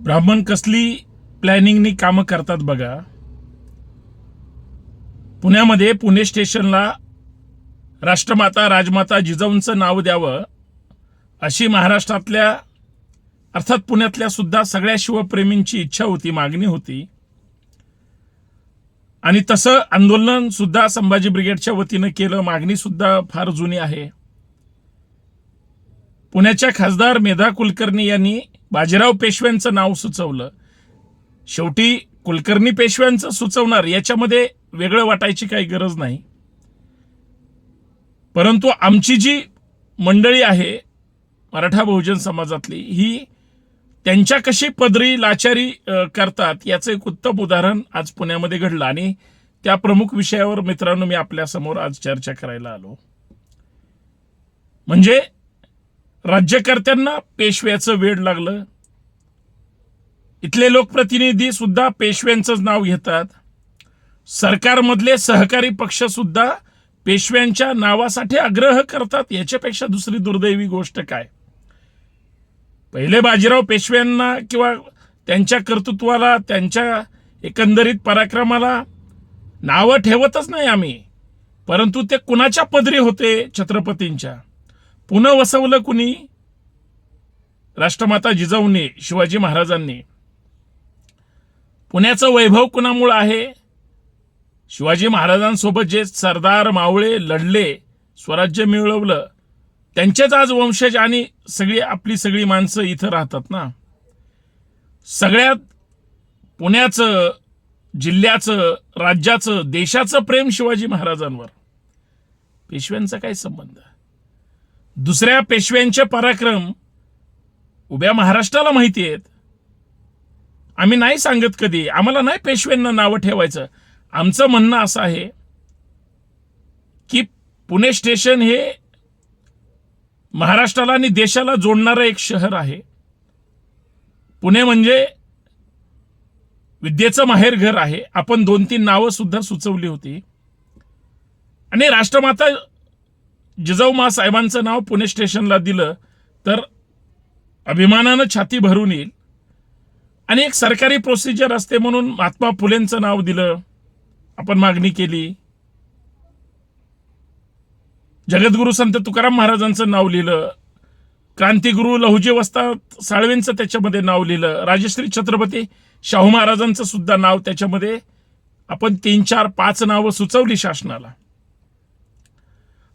ब्राह्मण कसली प्लॅनिंगनी कामं करतात बघा. पुण्यामध्ये पुणे स्टेशनला राष्ट्रमाता राजमाता जिजाऊंचं नाव द्यावं अशी महाराष्ट्रातल्या अर्थात पुण्यातल्या सुद्धा सगळ्या शिवप्रेमींची इच्छा होती मागणी होती. आणि तसं आंदोलन सुद्धा संभाजी ब्रिगेडच्या वतीनं केलं मागणी सुद्धा फार जुनी आहे. पुण्याच्या खासदार मेधा कुलकर्णी यांनी बाजीराव पेशव्यांचं नाव सुचवलं. शेवटी कुलकर्णी पेशव्यांचं सुचवणार याच्यामध्ये वेगळं वाटायची काही गरज नाही. परंतु आमची जी मंडळी आहे मराठा बहुजन समाजातली ही त्यांच्या कशी पदरी लाचारी करतात याचं एक उत्तम उदाहरण आज पुण्यामध्ये घडलं आणि त्या प्रमुख विषयावर मित्रांनो मी आपल्यासमोर आज चर्चा करायला आलो. म्हणजे राज्यकर्त्यांना पेशव्याचं वेड लागलं. इथले लोकप्रतिनिधी सुद्धा पेशव्यांचंच नाव घेतात. सरकारमधले सहकारी पक्ष सुद्धा पेशव्यांच्या नावासाठी आग्रह करतात याच्यापेक्षा दुसरी दुर्दैवी गोष्ट काय? पहिले बाजीराव पेशव्यांना किंवा त्यांच्या कर्तृत्वाला त्यांच्या एकंदरीत पराक्रमाला नावं ठेवतच नाही आम्ही. परंतु ते कुणाच्या पदरी होते छत्रपतींच्या? पुन्हा वसवलं कुणी? राष्ट्रमाता जिजाऊंनी शिवाजी महाराजांनी. पुण्याचं वैभव कुणामुळं आहे? शिवाजी महाराजांसोबत जे सरदार मावळे लढले स्वराज्य मिळवलं त्यांचेच आज वंशज आणि सगळी आपली सगळी माणसं इथं राहतात ना? सगळ्यात पुण्याचं जिल्ह्याचं राज्याचं देशाचं प्रेम शिवाजी महाराजांवर. पेशव्यांचा काय संबंध? दुसऱ्या पेशव्यांचे पराक्रम उभ्या महाराष्ट्राला माहिती आहेत. आम्ही नाही सांगत कधी. आम्हाला नाही पेशव्यांना नावं ठेवायचं. आमचं म्हणणं असं आहे की पुणे स्टेशन हे महाराष्ट्राला आणि देशाला जोडणारं एक शहर आहे. पुणे म्हणजे विद्येचं माहेरघर आहे. आपण दोन तीन नावं सुद्धा सुचवली होती. आणि राष्ट्रमाता जिजाऊ मा साहेबांचं नाव पुणे स्टेशनला दिलं तर अभिमानानं छाती भरून येईल. आणि एक सरकारी प्रोसिजर असते म्हणून महात्मा फुलेंचं नाव दिलं आपण मागणी केली. जगद्गुरु संत तुकाराम महाराजांचं नाव लिहिलं क्रांतिगुरु लहुजी वस्ता साळवेंचं त्याच्यामध्ये नाव लिहिलं राजश्री छत्रपती शाहू महाराजांचं सुद्धा नाव त्याच्यामध्ये आपण तीन चार पाच नावं सुचवली शासनाला.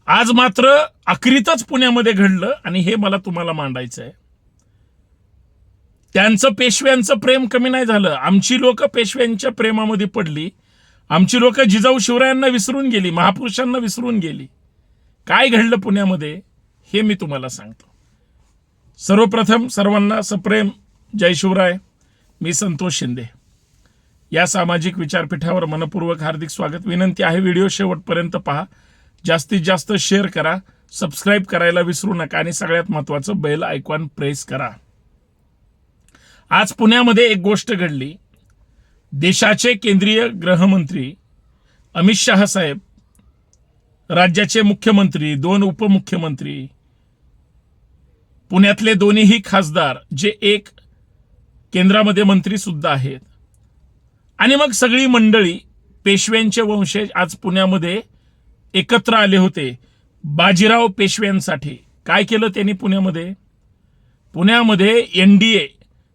आज मात्र अखेरीतच पुण्यामध्ये घडलं आणि हे मला तुम्हाला मांडायचं आहे त्यांचं पेशव्यांचं प्रेम कमी नाही झालं. आमची लोक पेशव्यांच्या प्रेमामध्ये पडली. आमची लोक जिजाऊ शिवरायांना विसरून गेली महापुरुषांना विसरून गेली. काय घडलं पुण्यामध्ये हे मी तुम्हाला सांगतो. सर्वप्रथम सर्वांना सप्रेम जय शिवराय. मी संतोष शिंदे. या सामाजिक विचारपीठावर मनपूर्वक हार्दिक स्वागत. विनंती आहे व्हिडिओ शेवटपर्यंत पहा. जास्तीत जास्त शेअर करा सबस्क्राईब करायला विसरू नका आणि सगळ्यात महत्वाचं बेल आयकॉन प्रेस करा. आज पुण्यामध्ये एक गोष्ट घडली. देशाचे केंद्रीय गृहमंत्री अमित शहा साहेब राज्याचे मुख्यमंत्री दोन उपमुख्यमंत्री पुण्यातले दोन्हीही खासदार जे एक केंद्रामध्ये मंत्री सुद्धा आहेत. आणि मग सगळी मंडळी पेशव्यांचे वंशज आज पुण्यामध्ये एकत्र आले होते बाजीराव पेशव्यांसाठी. काय केलं त्यांनी पुण्यामध्ये? पुण्यामध्ये एन डी ए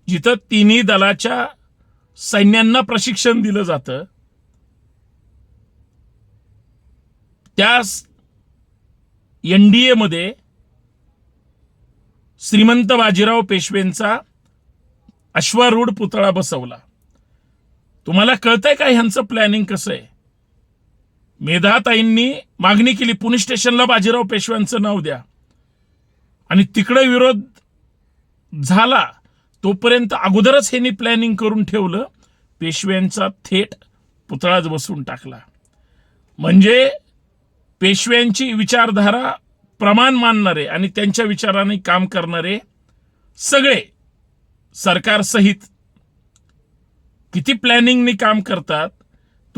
जिथं तिन्ही दलाच्या सैन्यांना प्रशिक्षण दिलं जातं. त्या एन डी एमध्ये श्रीमंत बाजीराव पेशवेंचा अश्वारूढ पुतळा बसवला. तुम्हाला कळतंय का ह्यांचं प्लॅनिंग कसं आहे? मेधाताईंनी मागणी केली पुणे स्टेशनला बाजीराव पेशव्यांचं नाव द्या. आणि तिकडे विरोध झाला तोपर्यंत अगोदरच ह्यांनी प्लॅनिंग करून ठेवलं पेशव्यांचा थेट पुतळाच बसवून टाकला. म्हणजे पेशव्यांची विचारधारा प्रमाण मानणारे आणि त्यांच्या विचाराने काम करणारे सगळे सरकारसहित किती प्लॅनिंगनी काम करतात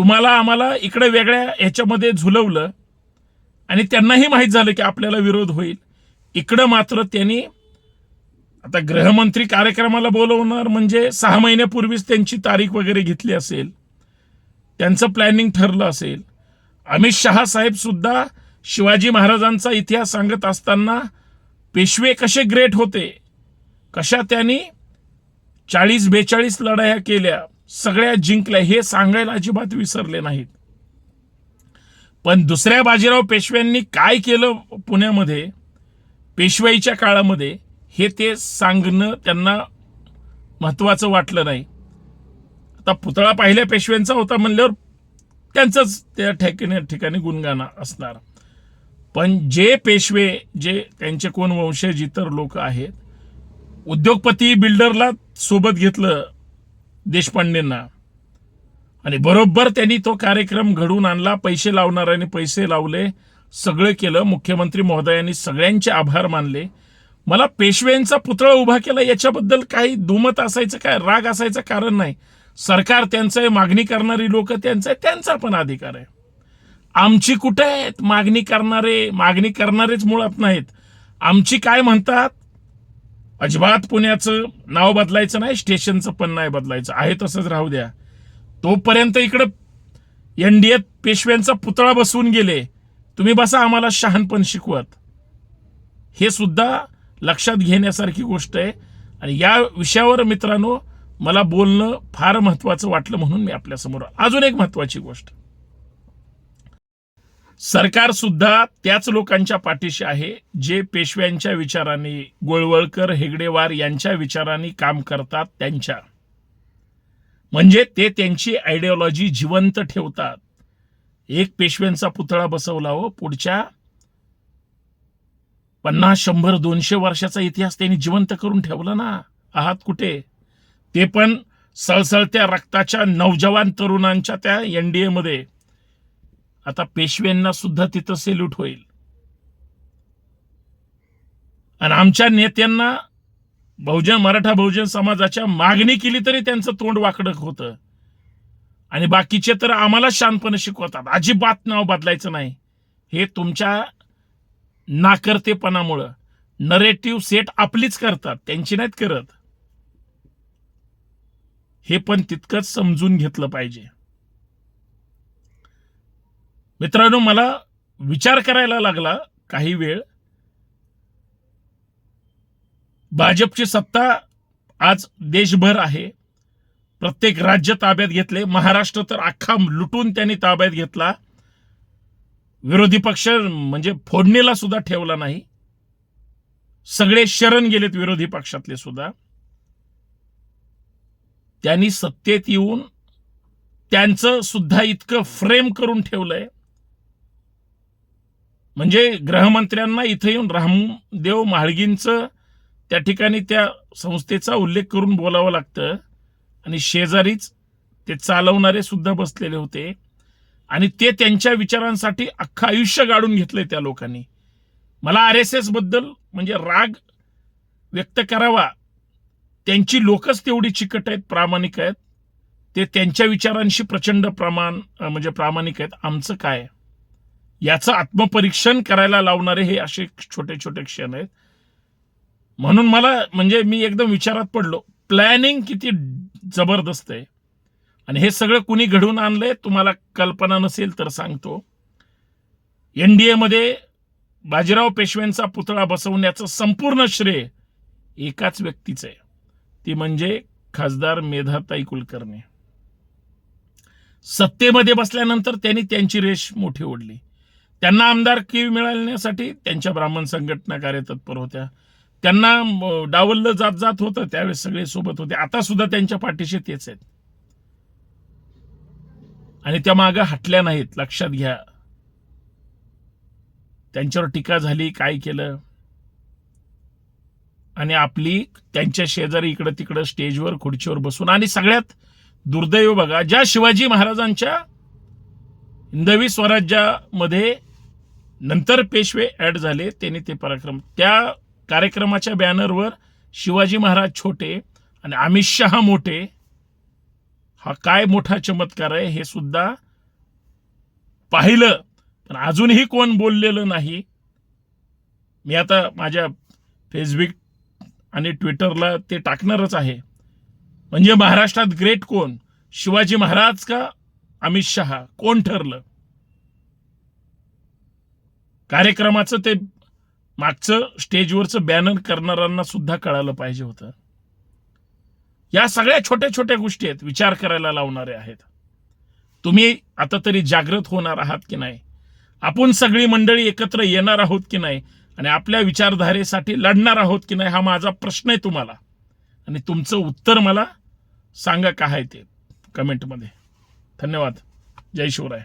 तुम्हाला आम्हाला इकडे वेगळ्या ह्याच्यामध्ये झुलवलं आणि त्यांनाही माहीत झालं की आपल्याला विरोध होईल. इकडं मात्र त्यांनी आता गृहमंत्री कार्यक्रमाला बोलवणार म्हणजे सहा महिन्यापूर्वीच त्यांची तारीख वगैरे घेतली असेल. त्यांचं प्लॅनिंग ठरलं असेल. अमित शहा साहेबसुद्धा शिवाजी महाराजांचा इतिहास सांगत असताना पेशवे कसे ग्रेट होते? कशा त्यांनी चाळीस बेचाळीस लढाया केल्या? सगळ्या जिंकल्या हे सांगायला अजिबात विसरले नाहीत. पण दुसऱ्या बाजीराव पेशव्यांनी काय केलं पुण्यामध्ये पेशवाईच्या काळामध्ये हे ते सांगणं त्यांना महत्वाचं वाटलं नाही. आता पुतळा पहिल्या पेशव्यांचा होता म्हणल्यावर त्यांचंच त्या ठिकाणी ठिकाणी गुणगान असणार. पण जे पेशवे जे त्यांचे कोण वंशज इतर लोक आहेत उद्योगपती बिल्डरला सोबत घेतलं देशपांडेंना. आणि बरोबर त्यांनी तो कार्यक्रम घडवून आणला पैसे लावणाऱ्याने पैसे लावले सगळं केलं मुख्यमंत्री महोदयांनी सगळ्यांचे आभार मानले. मला पेशव्यांचा पुतळा उभा केला याच्याबद्दल काही दुमत असायचं काय राग असायचं कारण नाही. सरकार त्यांचं आहे मागणी करणारी लोक त्यांचं आहे त्यांचा पण अधिकार आहे. आमची कुठे आहेत मागणी करणारे? मागणी करणारेच मुळात नाहीत. आमची काय म्हणतात? अजिबात पुण्याचं नाव बदलायचं नाही स्टेशनचं पण नाही बदलायचं. आहे तसंच राहू द्या. तोपर्यंत इकडं एनडीएत पेशव्यांचा पुतळा बसवून गेले. तुम्ही बसा आम्हाला शहाणपण शिकवत. हे सुद्धा लक्षात घेण्यासारखी गोष्ट आहे. आणि या विषयावर मित्रांनो मला बोलणं फार महत्त्वाचं वाटलं म्हणून मी आपल्यासमोर अजून एक महत्त्वाची गोष्ट. सरकार सुद्धा त्याच लोकांच्या पाठीशी आहे जे पेशव्यांच्या विचारांनी गोळवळकर हेगडेवार यांच्या विचारांनी काम करतात त्यांच्या. म्हणजे ते त्यांची आयडिओलॉजी जिवंत ठेवतात. एक पेशव्यांचा पुतळा बसवला हो पुढच्या पन्नास शंभर दोनशे वर्षाचा इतिहास त्यांनी जिवंत करून ठेवला ना. आहात कुठे? ते पण सळसळत्या रक्ताच्या नवजवान तरुणांच्या त्या एनडीए मध्ये. आता पेशव्यांना सुद्धा तिथं सेल्यूट होईल. आणि आमच्या नेत्यांना बहुजन मराठा बहुजन समाजाच्या मागणी केली तरी त्यांचं तोंड वाकडं होतं. आणि बाकीचे तर आम्हाला शानपणे शिकवतात. अजिबात नाव बदलायचं नाही. हे तुमच्या नाकर्तेपणामुळं. नरेटिव्ह सेट आपलीच करतात. त्यांची नाहीत करत. हे पण तितकंच समजून घेतलं पाहिजे. मित्रांनो मला विचार करायला लागला काही वेळ. भाजपची सत्ता आज देशभर आहे. प्रत्येक राज्य ताब्यात घेतले. महाराष्ट्र तर अख्खा लुटून त्यांनी ताब्यात घेतला. विरोधी पक्ष म्हणजे फोडणीला सुद्धा ठेवला नाही. सगळे शरण गेलेत विरोधी पक्षातले सुद्धा. त्यांनी सत्तेत येऊन त्यांचं सुद्धा इतकं फ्रेम करून ठेवलंय. म्हणजे गृहमंत्र्यांना इथं येऊन रामदेव म्हाळगींचं त्या ठिकाणी त्या संस्थेचा उल्लेख करून बोलावं लागतं. आणि शेजारीच ते चालवणारे सुद्धा बसलेले होते. आणि ते त्यांच्या विचारांसाठी अख्खं आयुष्य गाडून घेतलंय त्या लोकांनी. मला आर एस एसबद्दल म्हणजे राग व्यक्त करावा. त्यांची लोकच तेवढी चिकट आहेत प्रामाणिक आहेत. ते त्यांच्या विचारांशी प्रचंड प्रमाण म्हणजे प्रामाणिक आहेत. आमचं काय? याचं आत्मपरीक्षण करायला लावणारे हे असे छोटे छोटे क्षण आहेत. म्हणून मला म्हणजे मी एकदम विचारात पडलो प्लॅनिंग किती जबरदस्त आहे. आणि हे सगळं कुणी घडवून आणलंय तुम्हाला कल्पना नसेल तर सांगतो. एनडीए मध्ये बाजीराव पेशव्यांचा पुतळा बसवण्याचं संपूर्ण श्रेय एकाच व्यक्तीचं आहे. ती म्हणजे खासदार मेधाताई कुलकर्णी. सत्तेमध्ये बसल्यानंतर त्यांनी त्यांची रेष मोठी ओढली. त्यांना आमदारकी मिळवण्यासाठी त्यांच्या ब्राह्मण संघटना कार्यतत्पर होत्या. त्यांना डावललं जात जात होतं त्यावेळेस सगळे सोबत होते. आता सुद्धा त्यांच्या पाठीशी तेच आहेत. आणि त्या मागं हटल्या नाहीत लक्षात घ्या. त्यांच्यावर टीका झाली काय केलं? आणि आपली त्यांच्या शेजारी इकडं तिकडं स्टेजवर खुर्चीवर बसून आणि सगळ्यात दुर्दैव बघा ज्या शिवाजी महाराजांच्या हिंदवी स्वराज्यामध्ये नंतर पेशवे ऍड झाले त्यांनी ते पराक्रम. त्या कार्यक्रमाच्या बॅनरवर शिवाजी महाराज छोटे आणि अमित शहा मोठे हा काय मोठा चमत्कार आहे हे सुद्धा पाहिलं. पण अजूनही कोण बोललेलं नाही. मी आता माझ्या फेसबुक आणि ट्विटरला ते टाकणारच आहे. म्हणजे महाराष्ट्रात ग्रेट कोण? शिवाजी महाराज का अमित शहा? कोण ठरलं? कार्यक्रमाचं ते मागचं स्टेजवरचं बॅनर करणाऱ्यांना सुद्धा कळालं पाहिजे होतं. या सगळ्या छोट्या छोट्या गोष्टी आहेत विचार करायला लावणारे आहेत. तुम्ही आता तरी जागृत होणार आहात की नाही? आपण सगळी मंडळी एकत्र येणार आहोत की नाही? आणि आपल्या विचारधारेसाठी लढणार आहोत की नाही हा माझा प्रश्न आहे तुम्हाला. आणि तुमचं उत्तर मला सांगा काय आहे ते कमेंटमध्ये. धन्यवाद. जय शिवराय.